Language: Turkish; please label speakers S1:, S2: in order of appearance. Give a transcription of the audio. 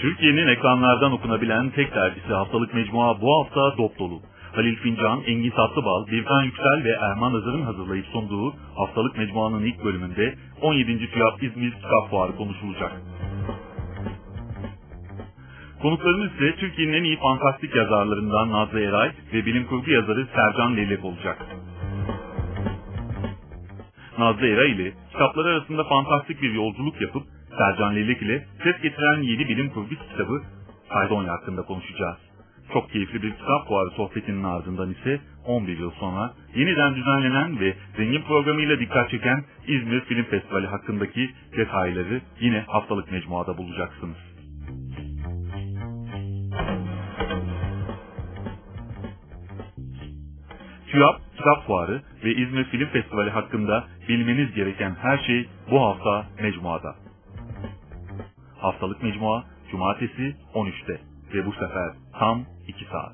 S1: Türkiye'nin ekranlardan okunabilen tek dergisi Haftalık Mecmua bu hafta dop dolu. Halil Fincan, Engin Tatlıbal, Birkan Yüksel ve Erman Hazır'ın hazırlayıp sunduğu Haftalık Mecmua'nın ilk bölümünde 17. TÜYAP İzmir Kitap Fuarı konuşulacak. Konuklarımız ise Türkiye'nin en iyi fantastik yazarlarından Nazlı Eray ve bilim kurgu yazarı Sercan Leylek olacak. Nazlı Eray ile kitapları arasında fantastik bir yolculuk yapıp Sercan Leylek ile ses getiren yeni bilim kurgu kitabı Saydonya hakkında konuşacağız. Çok keyifli bir kitap fuarı sohbetinin ardından ise 11 yıl sonra yeniden düzenlenen ve zengin programıyla dikkat çeken İzmir Film Festivali hakkındaki detayları yine haftalık mecmuada bulacaksınız. TÜYAP Kitap Fuarı ve İzmir Film Festivali hakkında bilmeniz gereken her şey bu hafta mecmuada. Haftalık mecmua Cumartesi 13'te ve bu sefer tam 2 saat.